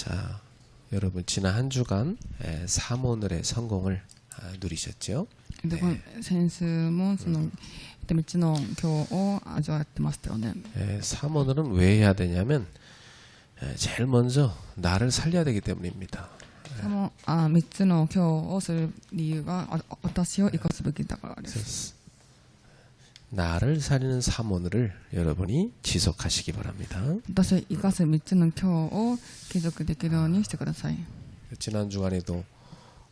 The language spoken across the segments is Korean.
자, 여러분 지난 한 주간 에, 삼오늘의 성공을 아, 누리셨죠? でこの先週もその3つの今日を味わってましたよね 에, 삼오늘은 왜 해야 되냐면 에, 제일 먼저 나를 살려야 되기 때문입니다. そのあ3つの今日をする理由はあ私を生かすべきだからです 그래서 나를 살리는 삼오늘을 여러분이 지속하시기 바랍니다. 私を生かす3つの今日を継続できるようにしてください 지난 주간에도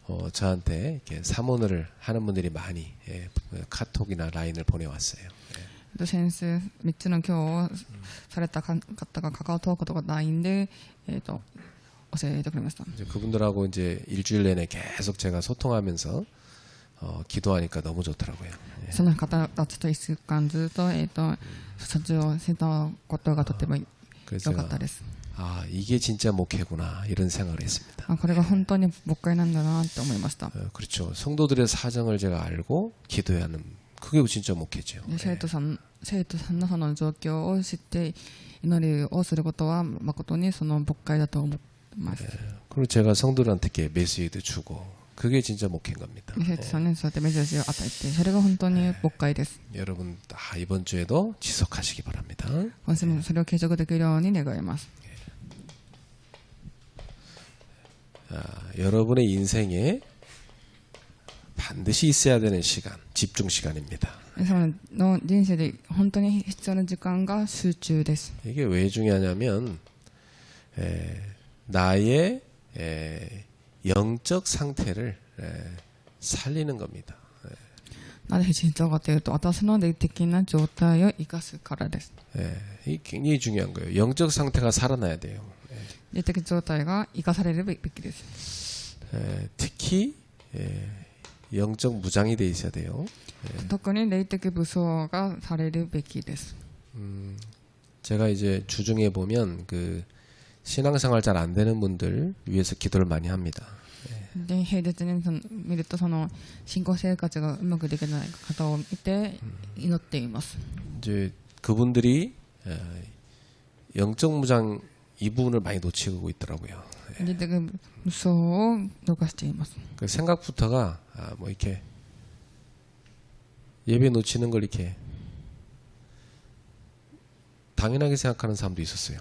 어, 저한테 이렇게 삼오늘을 하는 분들이 많이 예, 카톡이나 라인을 보내왔어요. で先週3つの今日をされた方がカカオトークとか LINE で、えー、と教えてくれました 이제 그분들하고 이제 일주일 내내 계속 제가 소통하면서 어, 기도하니까 너무 좋더라고요. 예. その方たちと1週間ずっと,、えー、と撮影をしたことがとても良 그래서 かっ 제가 たです 아 이게 진짜 목회구나 이런 생각을 했습니다. あこれが本当に牧会なんだなって思いました 어, 그렇죠. 성도들의 사정을 제가 알고 기도해야 하는 그게 진짜 목회죠. で生徒さん生徒さんのその状況を知って祈りをすることは誠にその牧会だと思います。 그리고 제가 성도들한테 이렇게 메시지도 주고 그게 진짜 목회인 겁니다. で生徒さんにそうやってメッセージを与えて、それが本当に牧会です。 여러분 아, 이번 주에도 지속하시기 바랍니다. 今週もそれを継続できるように願います。 아, 여러분의 인생에 반드시 있어야 되는 시간, 집중 시간입니다. 皆様の人生で本当に必要な時間が集中です。 이게 왜 중요하냐면 에, 나의 에, 영적 상태를 에, 살리는 겁니다. なぜ必要かというと、私の霊的な状態を生かすからです。 에, 이 굉장히 중요한 거예요. 영적 상태가 살아나야 돼요. 霊的状態が生かされるべきです。 에, 특히 에, 영적 무장이 돼 있어야 돼요. 特に霊的武装がされるべきです。 제가 이제 주중에 보면 그 신앙생활 잘 안 되는 분들 위해서 기도를 많이 합니다. で平日にその見るとその信仰生活がうまくできない方を見て祈っています。 이제 그분들이 에, 영적 무장 이 부분을 많이 놓치고 있더라고요. 霊的武装を動かしています。 그 생각부터가 아, 뭐 이렇게 예배 놓치는 걸 이렇게 당연하게 생각하는 사람도 있었어요.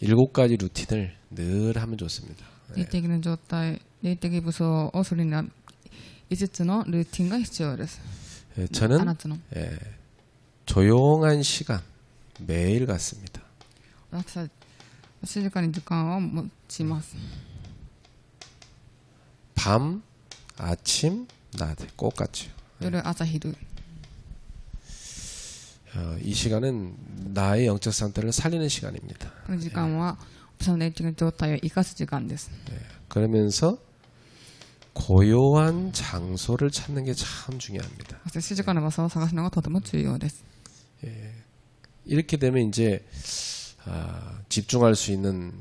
일곱 가지 루틴을 늘 하면 좋습니다. 霊的な状態、霊的武装をするには5つのルーティンが必要です。 예, 저는 7つの。 예, 조용한 시간 매일 갖습니다. 私は静かに時間を持ちます。 밤, 아침, 낮 똑같죠. 夜、朝、昼。 어, 이 시간은 나의 영적 상태를 살리는 시간입니다. この時間は私の霊的な状態を生かす時間です。 그러면서 고요한 장소를 찾는 게 참 중요합니다. そして静かな場所を探すのがとても重要です。 이렇게 되면 이제 아, 집중할 수 있는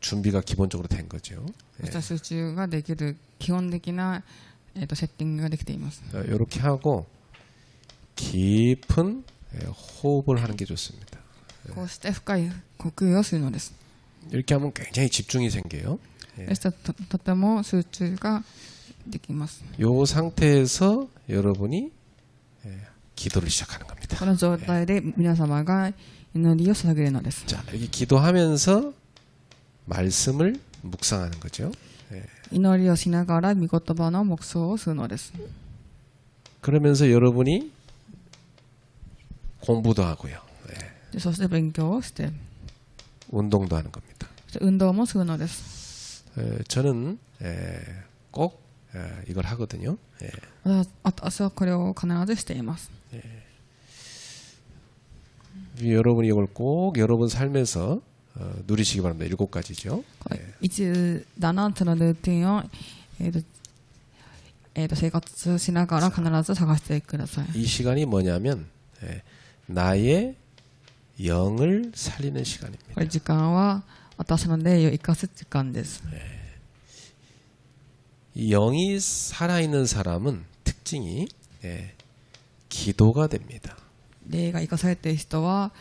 준비가 기본적으로 된 거죠. そしたら集中ができる基本的な、えー、とセッティングができています。 이렇게 하고 깊은 예, 호흡을 하는 게 좋습니다. こうして深い呼吸をするのです。 이렇게 하면 굉장히 집중이 생겨요. そしたらととても集中ができます。 이 상태에서 여러분이 예, 기도를 시작하는 겁니다. この状態で皆様が祈りを捧げるのです。 자, 이렇게 기도하면서 말씀을 묵상하는 거죠. 祈りをしながら御言葉の黙想をするのです。 그러면서 여러분이 공부도 하고요. 예. 네. そして勉強をして 운동도 하는 겁니다. 運動もするのです. 에, 예, 저는 에, 꼭 에, 이걸 하거든요. 예. 私はこれを必ずしています. 예. 여러분이 이걸 꼭 여러분 삶에서 어, 누리시기 바랍니다. 일곱 가지죠. 이제 나나한테는 루틴을 えー、と生活しながら必ず探してください。이 시간이 뭐냐면 예, 나의 영을 살리는 시간입니다. これ時間は私の霊を生かす時間です。 이 영이 살아있는 사람은 특징이 예, 기도가 됩니다. 霊が生かされている人は、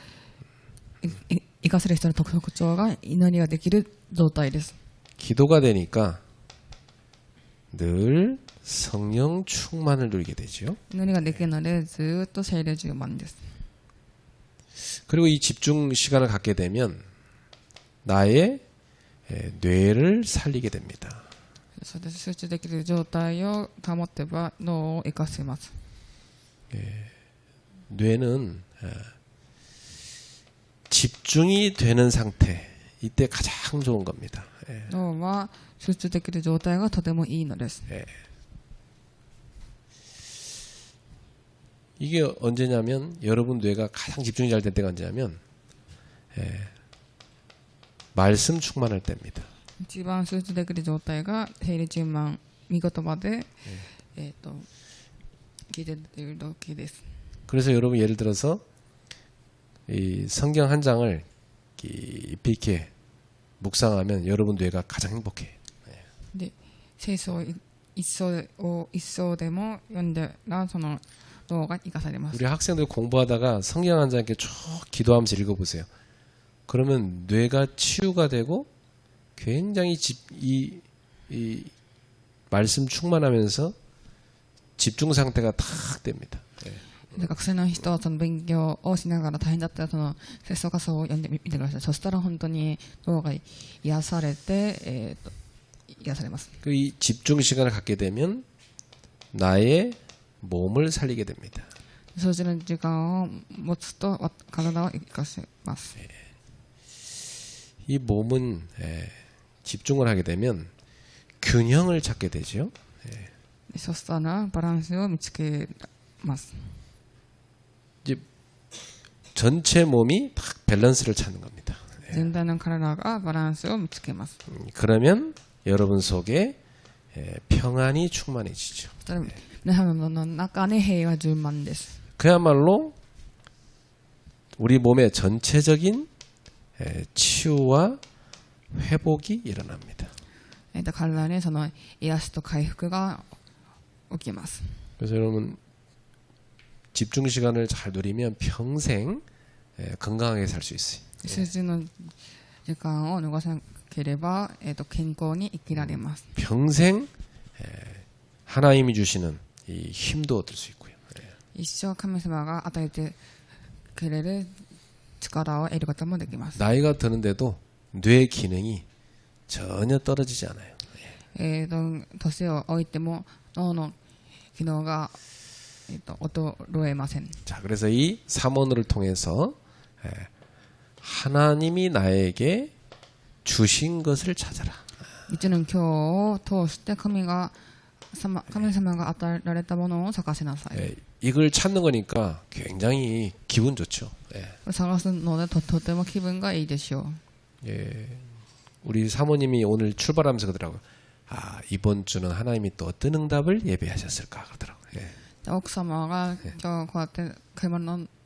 いい生かされる人の特徴が祈りができる状態です。 기도가 되니까 늘 성령 충만을 누리게 되죠. 祈りができるので、ずーっと聖霊充満です。 그리고 이 집중 시간을 갖게 되면 나의 예, 뇌를 살리게 됩니다. それで集中できる状態を保ってば脳を生かせます。 뇌는 어, 집중이 되는 상태 이때 가장 좋은 겁니다. 예. 脳は集中できる状態がとてもいいのです。 이게 언제냐면 여러분 뇌가 가장 집중이 잘 될 때가 언제냐면 예, 말씀 충만할 때입니다. 一番集中できる状態が聖霊充満見言葉で、えっ、と聞いている時です。 그래서 여러분 예를 들어서 이 성경 한 장을 깊이 있게 묵상하면 여러분 뇌가 가장 행복해. で聖書をい一層を一層でも読んだらその 脳が生かされます。 우리 학생들 공부하다가 성경 한 장 이렇게 쭉 기도하면서 읽어보세요. 그러면 뇌가 치유가 되고 굉장히 집, 이, 이 말씀 충만하면서 집중 상태가 탁 됩니다. 예. で学生の人はその勉強をしながら大変だったらその聖書箇所を読んでみてください。そしたら本当に脳が癒されて、えー、と癒されます。 그 이 집중 시간을 갖게 되면 나의 몸을 살리게 됩니다. そうする時間を持つとわ体を生かせます。 이 몸은 예, 집중을 하게 되면 균형을 찾게 되죠. でそしたらバランスを見つけます。 전체 몸이 딱 밸런스를 찾는 겁니다. 全体の体がバランスを見つけます。 음, 그러면 여러분 속에 예, 평안이 충만해지죠. そしたら皆さんの中に平和充満です。 그야말로 우리 몸의 전체적인 예, 치유와 회복이 일어납니다. えーと体にその癒しと回復が起きます。 그래서 여러분 집중 시간을 잘 누리면 평생 예, 건강하게 살 수 있어요. 集中の時間を逃さな ければ、えー、と健康に生きられます。 평생 예, 하나님이 주시는 이 힘도 얻을 수 있고요. 예. 一生神様が与えてくれる力を得ることもできます。 나이가 드는데도 뇌 기능이 전혀 떨어지지 않아요. えー、と年を置いても脳の機能が、えー、と衰えません。 자, 그래서 이 삼원을 통해서 예, 하나님이 나에게 주신 것을 찾아라. 一年今日を通して神が様神様が与えられたものを探しなさい。 예, 이걸 찾는 거니까 굉장히 기분 좋죠. 예. 探すのでととても気分がいいでしょう。 예. 우리 사모님이 오늘 출발하면서 그러더라고요. 아, 이번 주는 하나님이 또 어떤 응답을 예배하셨을까 그러더라고요. 예. で奥様が今日こうやって車の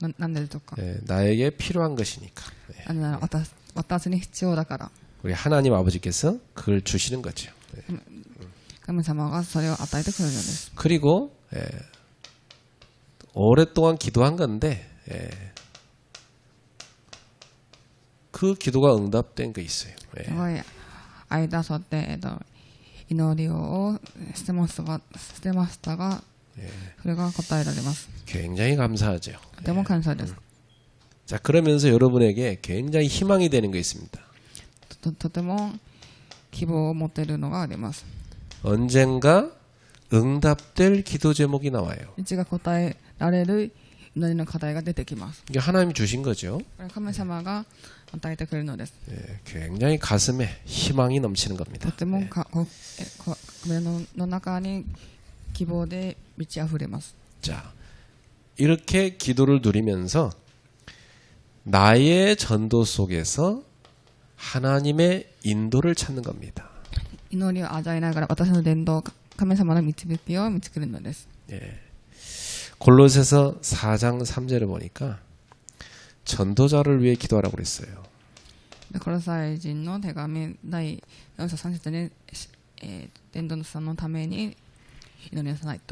ななんででしょうか 예, 나에게 필요한 것이니까. 예. なぜなら私私に必要だから。 우리 하나님 아버지께서 그걸 주시는 거죠. 예. 神様がそれを与えてくれるのです。 그리고 예, 오랫동안 기도한 건데 예, 그 기도가 응답된 게 있어요. 예. すごい間沿って、えっと、祈りをしてますが、してましたが、 それが答えられます。 굉장히 감사하죠. とても感謝です。 자 그러면서 여러분에게 굉장히 희망이 되는 게 있습니다. ととても希望を持てるのがあります。 언젠가 응답될 기도 제목이 나와요. 一が答えられる祈りの課題が出てきます。 이게 하나님이 주신 거죠. これは神様が与えてくれるのです。 예, 굉장히 가슴에 희망이 넘치는 겁니다. とてもかこえこ胸のの中に 希望で満ち溢れます。 자, 이렇게 기도를 누리면서 나의 전도 속에서 하나님의 인도를 찾는 겁니다. 祈りを味わいながら私の伝道、神様の導きを見つけるのです。 예. 골로새서 4장 3절을 보니까 전도자를 위해 기도하라고 그랬어요. でコロサイ人の手紙第4章3節に、えー伝道者のために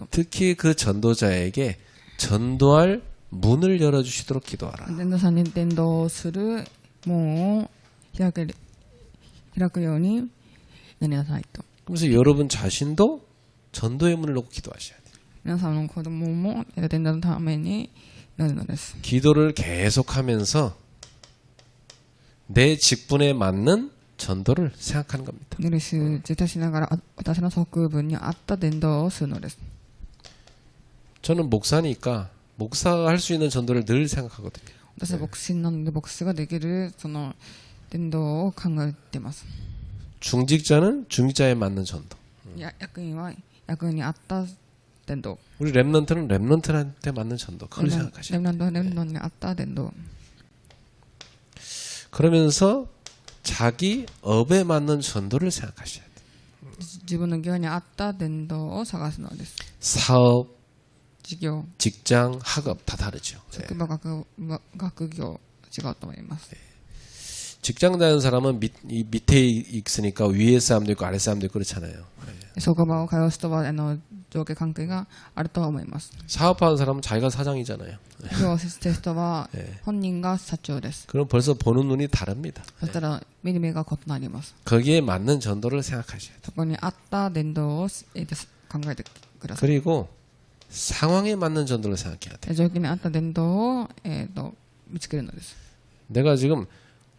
특히 그 전도자에게 전도할 문을 열어 주시도록 기도하라. 전도사님 전도를 뭐 약을 이라고요니 인도네시아나 itu. 그래서 여러분 자신도 전도의 문을 놓고 기도하셔야 돼요. 여러분은 고도모모 에덴다는 다음에니 기도를 계속하면서 내 직분에 맞는 전도를 생각하는 겁니다. 祈りし自体しながらあ私の側分に合った伝道をするのです。 저는 목사니까 목사가 할 수 있는 전도를 늘 생각하거든요. 私は牧師なので牧師ができるその伝道を考えてます。 중직자는 중직자에 맞는 전도. や役員は役員に合った伝道。 우리 랩런트는 랩런트한테 맞는 전도. 그걸 レ 생각하셔야 돼요. ムナンドはレムナンドに合った伝道。 그러면서 자기 업에 맞는 전도를 생각하셔야 돼요. 自分の業に合った伝道を探すのです。 사업, 事業、 직장, 학업 다 다르죠. 예. 職場、学学業、違うと思います。 직장 다니는 사람은 밑, 이 밑에 있으니까 위에 사람도 있고 아래 사람도 있고 그렇잖아요. 職場を通う人はあの上下関係があるとは思います。 사업하는 사람은 자기가 사장이잖아요. 業をしてる人はえ本人が社長です。 그럼 벌써 보는 눈이 다릅니다. そしたら見る目が異なります。 거기에 맞는 전도를 생각하셔야 돼요. そこに合った伝道をえーです考えてください。 그리고 상황에 맞는 전도를 생각해야 돼요. 状況に合った伝道を、えー、と見つけるのです。 내가 지금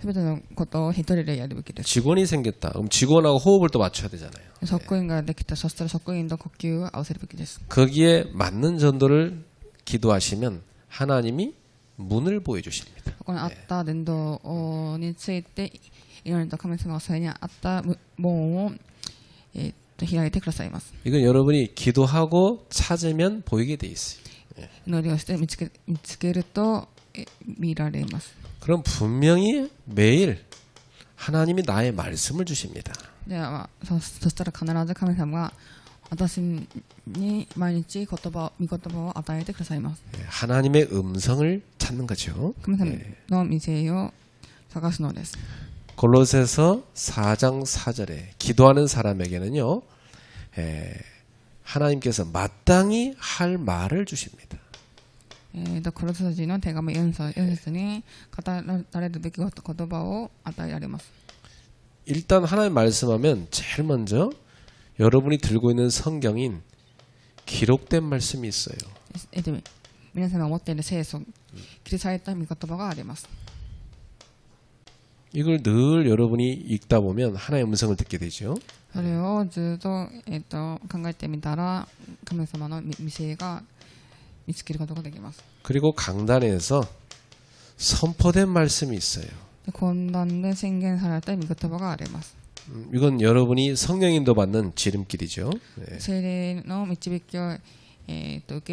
스베트는 것도 해결을 해야 되기 때문에 직원이 생겼다. 그럼 직원하고 호흡을 또 맞춰야 되잖아요. 적군인가 내키타 서스터 적군인도 걷기우 아웃을 받게 됐어. 거기에 맞는 전도를 기도하시면 하나님이 문을 보여주십니다. 그건 네. 아따 낸도 어니 츠이때 이런 더 커멘트 나왔으니 아따 뭐 예, 히라이테 그라사이마스. 이건 여러분이 기도하고 찾으면 보이게 돼 있어요. 노리가 시대 미츠게 미츠게르 또 미라레마스. 그럼 분명히 매일 하나님이 나의 말씀을 주십니다. ではそそしたら必ず神様が私に毎日言葉御言葉を与えてくださいます。 예, 하나님의 음성을 찾는 거죠. 神様の店を探すのです。 골로새서 4장 4절에 기도하는 사람에게는요. 에, 하나님께서 마땅히 할 말을 주십니다. えー、とコロサ人の手紙4章4節に語られるべき言葉を与えられます。 일단 하나님 말씀하면 제일 먼저 여러분이 들고 있는 성경인 기록된 말씀이 있어요. えっと皆様が持っている聖書記述された御言葉があります 이걸 늘 여러분이 읽다 보면 하나의 음성을 듣게 되죠. それをずっと,、えっと考えてみたら神様の見せが 見つける ことができます그리고강단에서선포된말씀이있어요この講座で선포된 말씀이 있어요。この講座で선포된 음, 네. 말씀이 있어요。この講座で선포된 말씀이 있어요。この講座で선포된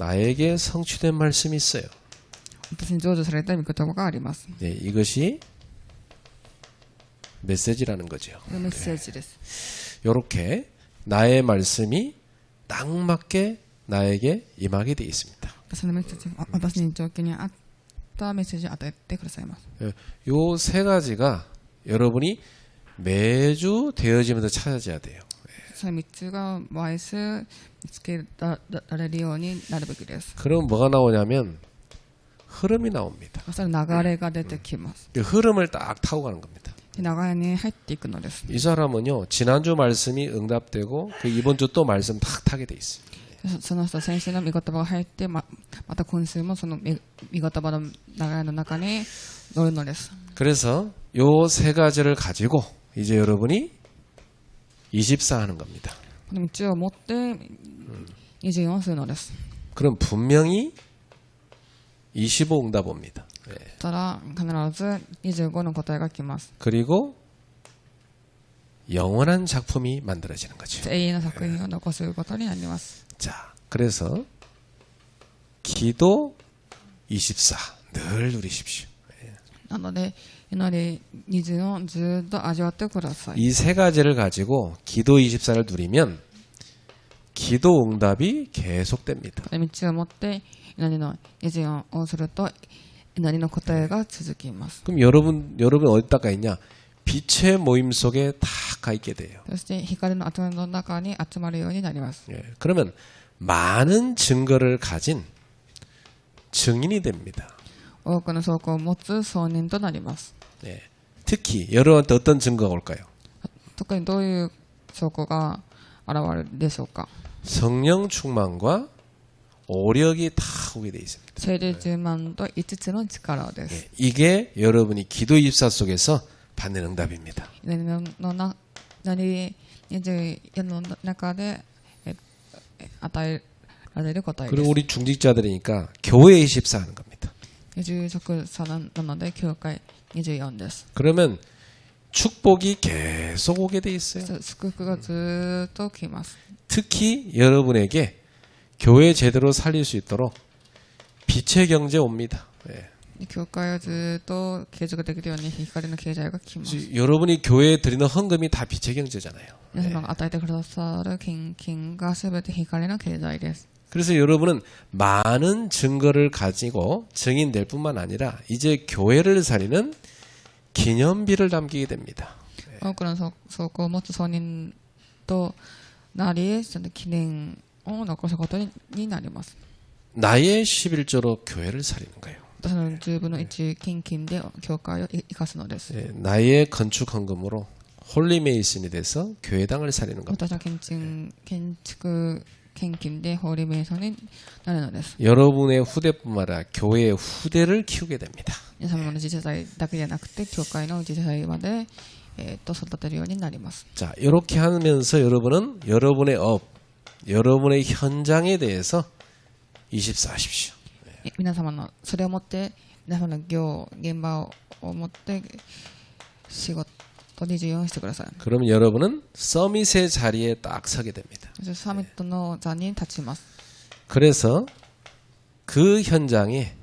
말씀이 있어요。この講座で선포된 말씀이 있어요。この講座で선포된 말씀이 있어요。この講座で선포된 말씀이 있어요。この講座で선포된 말씀이 있어요。この講座で선포된 말씀이 있어요。この講座で선포된 말씀이 있어요。この講座で선포된 말씀이 있어요。この講座で선포된 말씀이 세 가지가 여러분이 매주 되어지면서 찾아져야 돼요. その3つが毎週見つけられるようになるべきです 그럼 뭐가 나오냐면 흐름이 나옵니다. その流れが出てきます、 그 흐름을 딱 타고 가는 겁니다. で流れに入っていくのです 이 사람은요 지난주 말씀이 응답되고 그 이번 주 또 말씀 탁 타게 돼 있어요. そその人先週の御言葉が入ってままた今週もその御御言葉の流れの中に乗るのです 그래서 요 세 가지를 가지고 이제 여러분이 24 하는 겁니다. この道を持って24をするのです。 그럼 분명히 25 응답 옵니다. 예. たら必ず25の答えが来ます。 그리고 영원한 작품이 만들어지는 거죠. 永遠の作品を残すことになります。 자, 그래서 기도 24 늘 누리십시오. なので、祈り20をずっと味わってください。 이 세 가지를 가지고 기도 24를 누리면 기도 응답이 계속됩니다. この道を持って祈りの24をすると 祈りの答えが続きます。 그럼 여러분 여러분 어디다가 있냐? 빛의 모임 속에 다 가 있게 돼요. そして光の集まりの中に集まるようになります。 예, 그러면 많은 증거를 가진 증인이 됩니다. 多くの証拠を持つ証人となります。 예. 특히 여러분한테 어떤 증거가 올까요? 特にどういう証拠が現れるでしょうか 성령 충만과 오력이 다 오게 돼 있습니다. 체리즈만도 이츠츠는 치카라です. 예, 이게 여러분이 기도 입사 속에서 받는 응답입니다. 그리고 우리 중직자들이니까 교회 24하는 겁니다. 그러면 축복이 계속 오게 돼 있어요. 특히 여러분에게 교회 제대로 살릴 수 있도록 빛의 경제 옵니다. 예. 教会をずーっと継続できるように光の経済が来ます。 그래서 여러분이 교회에 드리는 헌금이 다 빛의 경제잖아요. 皆様が与えてくださる献金がすべて光の経済です。 그래서 여러분은 많은 증거를 가지고 증인될 뿐만 아니라 이제 교회를 살리는 기념비를 남기게 됩니다. 多くの証証拠を持つ証人となり、そ 主なことがになります。 나의 11조로 교회를 사리는 거예요. 저는 10분의 1金金で 교회를 生かすのです. 네, 나의 건축 헌금으로 홀리메이슨이 돼서 교회당을 사리는 겁니다. 建築献金で 홀리메이슨이 나는のです. 여러분의 후대뿐만 아니라 교회의 후대를 키우게 됩니다. 여러분의 지체사だけじゃなくて 교회의 지체사まで 또育てるようになります. 자, 이렇게 하면서 여러분은 여러분의 업 여러분의 현장에 대해서 24 하십시오. え皆様の、それをもって、皆様の業、現場をを持って、仕事24してください。 그러면 여러분은 서밋의 자리에 딱 서게 됩니다. そしてサミットの座に立ちます。 그래서 그 현장에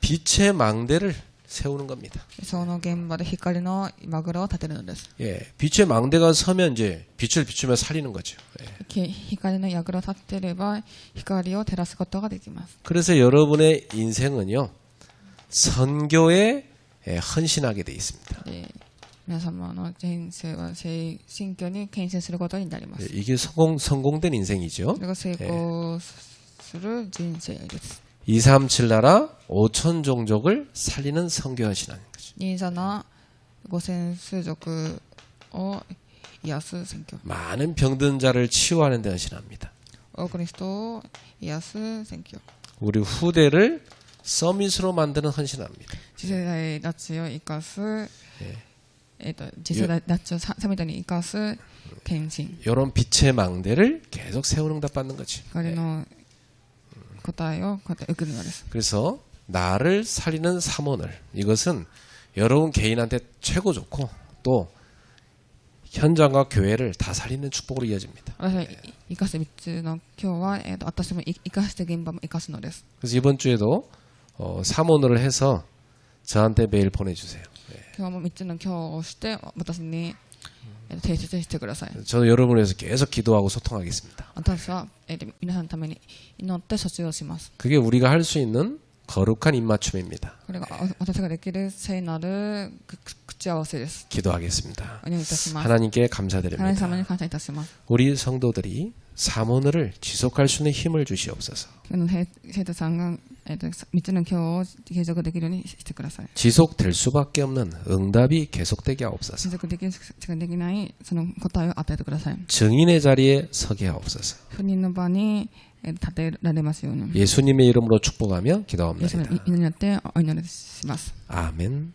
빛의 망대를 세우는 겁니다. その現場で光の今蔵を立てるのです。 예, 빛의 망대가 서면 이제 빛을 비추며 살리는 거죠. 예. き光の櫓を立っていれば、光を照らすことができます。 그래서 여러분의 인생은요 선교에 예, 헌신하게 돼 있습니다. で皆様の人生は聖新居に献身することになりま 예, す。 이게 성공 성공된 인생이죠. それが成功する人生です。 237 나라 5천 종족을 살리는 선교의 신앙인 거죠. 인사나 고센 수족 어 야수 선교. 많은 병든 자를 치유하는 데 신합니다. 어 그리스도 야수 선교. 우리 후대를 서밋으로 만드는 헌신합니다. 지세다의 나치요 이가스. 지세다 나치요 삼일단이 이가스 갱신. 이런 빛의 망대를 계속 세우는 답 받는 거지. 그리고 네. 그래서 나를 살리는 사원을 이것은 여러분 개인한테 최고 좋고 또 현장과 교회를 다 살리는 축복으로 이어집니다. 그래서 이번 주에도 어, 사모노를 해서 저한테 메일 보내주세요. 네. 교모 提出してください 저도 여러분을 위해서 계속 기도하고 소통하겠습니다. 私は、えっと皆さんのために祈って卒業します 그게 우리가 할 수 있는 거룩한 입맞춤입니다. これがあ私ができる聖なるくく口合わせです 기도하겠습니다. お願いいたします 하나님께 神 감사드립니다. 様に感謝いたします 우리 성도들이 삼원을 지속할 수 있는 힘을 주시옵소서. あの生生徒さんが、えっと3つの今日を継続できるようにしてください 지속될 수밖에 없는 응답이 계속되게 하옵소서. 継続できるしかできないその答えを与えてください 증인의 자리에 서게 하옵소서. 不妊の場にえー立てられますように 예수님의 이름으로 축복하며 イエス 기도합니다. の祈りによってお祈りします 아멘.